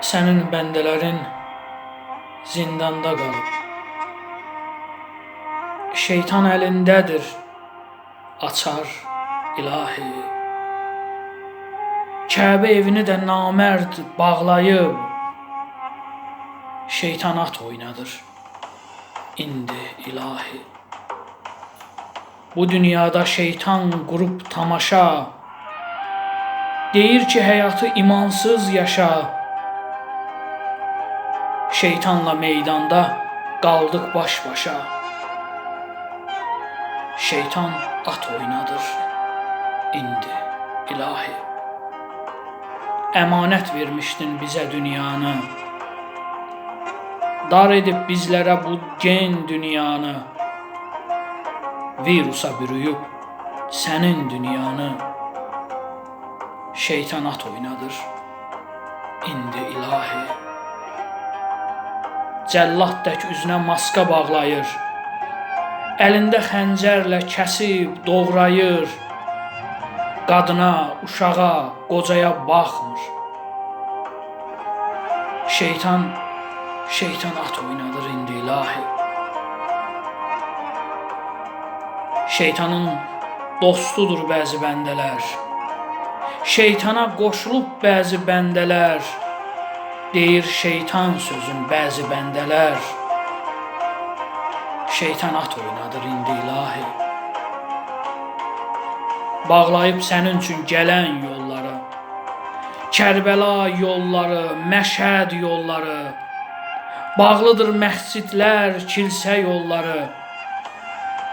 Sənin bəndələrin zindanda qalıb. Şeytan əlindədir, açar ilahi. Kəbə evini də namərd bağlayıb. Şeytan at oynadır. İndi ilahi. Bu dünyada şeytan qurub tamaşa. Deyir ki, həyatı imansız yaşa. Şeytanla meydanda qaldıq baş-başa. Şeytan at oynadır indi ilahi. Əmanət vermişdin bizə dünyanı. Dar edib bizlərə bu gen dünyanı. Virusa bürüyüb sənin dünyanı. Şeytan at oynadır indi ilahi. Cəllad tək üzünə maska bağlayır. Əlində xəncərlə kəsib, doğrayır. Qadına, uşağa, qocaya baxmır. Şeytan, şeytan at oynadır indi ilahi. Şeytanın dostudur bəzi bəndələr. Şeytana qoşulub bəzi bəndələr. Deyir şeytan sözün bəzi bəndələr. Şeytan at oynadır indi ilahi. Bağlayıb sənin üçün gələn yolları. Kərbəla yolları, Məşhəd yolları. Bağlıdır məscidlər, kilsə yolları.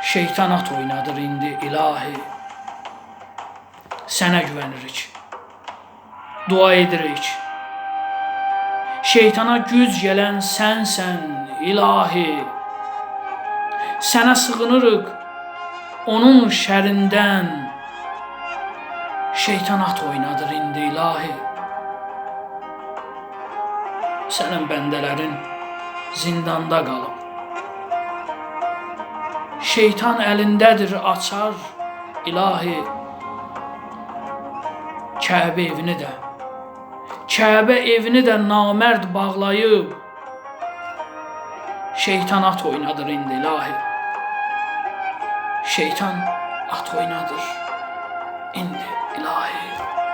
Şeytan at oynadır indi ilahi. Sənə güvənirik. Dua edirik. Şeytana güc gələn sənsən, ilahi. Sənə sığınırıq onun şərindən. Şeytan at oynadır indi ilahi. Sənin bəndələrin zindanda qalıb. Şeytan əlindədir açar ilahi. Kəbə evini də Kəbə evini də namərd bağlayıb. Şeytan at oynadır indi ilahi. Şeytan at oynadır indi ilahi.